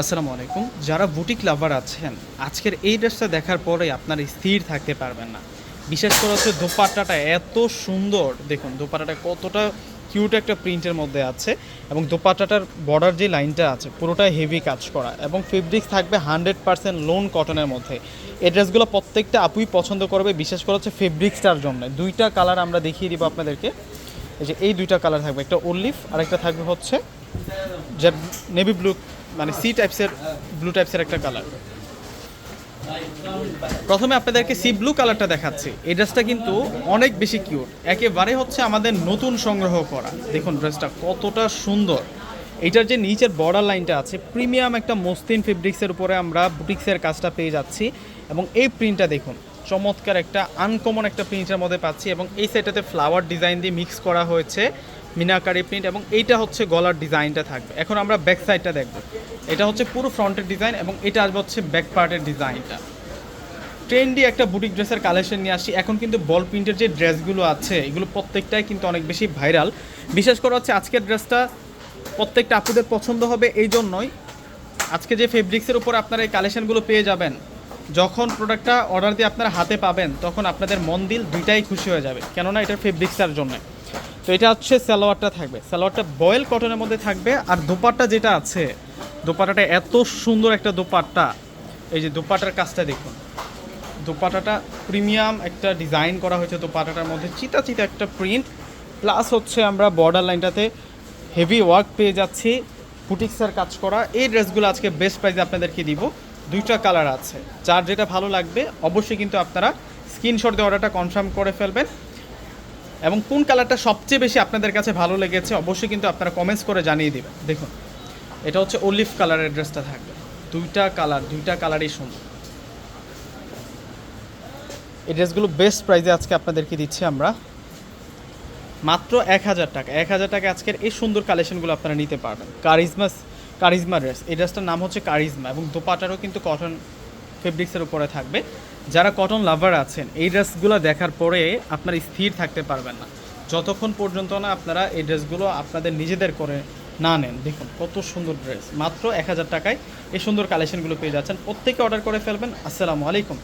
আসসালামু আলাইকুম। যারা বুটিক লাভার আছেন, আজকের এই ড্রেসটা দেখার পরে আপনার স্থির থাকতে পারবেন না। বিশেষ করে হচ্ছে দোপাট্টাটা এত সুন্দর, দেখুন দোপাট্টাটা কতটা কিউট একটা প্রিন্টের মধ্যে আছে এবং দোপাট্টাটার বর্ডার যে লাইনটা আছে, পুরোটাই হেভি কাজ করা এবং ফেব্রিক্স থাকবে হান্ড্রেড পার্সেন্ট লোন কটনের মধ্যে। এই ড্রেসগুলো প্রত্যেকটা আপুই পছন্দ করবে, বিশেষ করে হচ্ছে ফেব্রিক্সটার জন্য। দুইটা কালার আমরা দেখিয়ে দিব আপনাদেরকে। এই যে এই দুইটা কালার থাকবে, একটা অলিভ আর একটা থাকবে হচ্ছে যে নেভি ব্লু মানে সি টাইপসের ব্লু টাইপসের একটা কালার প্রথমে আপনাদেরকে সি ব্লু কালারটা দেখাচ্ছি। এই ড্রেসটা কিন্তু অনেক বেশি কিউট একেবারে হচ্ছে আমাদের নতুন সংগ্রহ করা। দেখুন ড্রেসটা কতটা সুন্দর। এটার যে নিচের বর্ডার লাইনটা আছে প্রিমিয়াম একটা মসলিন ফেব্রিক্সের উপরে আমরা বুটিক্সের কাজটা পেয়ে যাচ্ছি। এবং এই প্রিন্টটা দেখুন, চমৎকার একটা আনকমন একটা প্রিন্টের মধ্যে পাচ্ছি। এবং এই সাইডটাতে ফ্লাওয়ার ডিজাইন দিয়ে মিক্স করা হয়েছে। মিনাকারি প্রিন্ট এবং এইটা হচ্ছে গলার ডিজাইনটা থাকবে। এখন আমরা ব্যাক সাইডটা দেখব। এটা হচ্ছে পুরো ফ্রন্টের ডিজাইন এবং এটা আসবে হচ্ছে ব্যাক পার্টের ডিজাইনটা ট্রেন্ডি একটা বুটিক ড্রেসের কালেকশন নিয়ে আসি এখন কিন্তু বল প্রিন্টের যে ড্রেসগুলো আছে, এগুলো প্রত্যেকটাই কিন্তু অনেক বেশি ভাইরাল বিশেষ করে হচ্ছে আজকের ড্রেসটা প্রত্যেকটা আপুদের পছন্দ হবে এই জন্যই। আজকে যে ফেব্রিক্সের উপর আপনারা এই কালেকশনগুলো পেয়ে যাবেন, যখন প্রোডাক্টটা অর্ডার দিয়ে আপনারা হাতে পাবেন, তখন আপনাদের মন দিল দুইটাই খুশি হয়ে যাবে। কেননা এটা ফেব্রিক্সটার জন্য। তো এটা হচ্ছে সালোয়ারটা থাকবে। সালোয়ারটা বয়েল কটনের মধ্যে থাকবে আর দোপাট্টা যেটা আছে, দোপাট্টাটা এত সুন্দর একটা দোপাট্টা। এই যে দোপাট্টার কাজটা দেখুন। দোপাটাটা প্রিমিয়াম একটা ডিজাইন করা হয়েছে দোপাটাটার মধ্যে। চিতা চিতা একটা প্রিন্ট। প্লাস হচ্ছে আমরা বর্ডার লাইনটাতে হেভি ওয়ার্ক পেয়ে যাচ্ছি। বুটিক্সের কাজ করা। এই ড্রেসগুলো আজকে বেস্ট প্রাইসে আপনাদেরকে দিব। দুইটা কালার আছে। যার যেটা ভালো লাগবে, অবশ্যই কিন্তু আপনারা স্ক্রিনশট দিয়ে অর্ডারটা কনফার্ম করে ফেলবেন। এবং কোন কালারটা সবচেয়ে বেশি আপনাদের কাছে ভালো লেগেছে, অবশ্যই কিন্তু আপনারা কমেন্টস করে জানিয়ে দেবেন। দেখুন, এটা হচ্ছে অলিভ কালারের ড্রেসটা থাকবে। দুইটা কালার দুইটা কালারই সুন্দর। এই ড্রেসগুলো বেস্ট প্রাইসে আজকে আপনাদেরকে দিচ্ছি আমরা। মাত্র এক হাজার টাকা। এক হাজার টাকা আজকের এই সুন্দর কালেকশনগুলো আপনারা নিতে পারবেন। কারিজমা কারিজমা ড্রেস এই ড্রেসটার নাম হচ্ছে কারিজমা এবং দোপাটারও কিন্তু কটন ফেব্রিক্সের উপরে থাকবে। যারা কটন লাভার আছেন, এই ড্রেসগুলো দেখার পরে আপনারা স্থির থাকতে পারবেন না। যতক্ষণ পর্যন্ত না আপনারা এই ড্রেসগুলো আপনাদের নিজেদের করে না নেন। দেখুন, কত সুন্দর ড্রেস মাত্র এক হাজার টাকায় এই সুন্দর কালেকশনগুলো পেয়ে যাচ্ছেন। প্রত্যেকে অর্ডার করে ফেলবেন। আসসালামু আলাইকুম।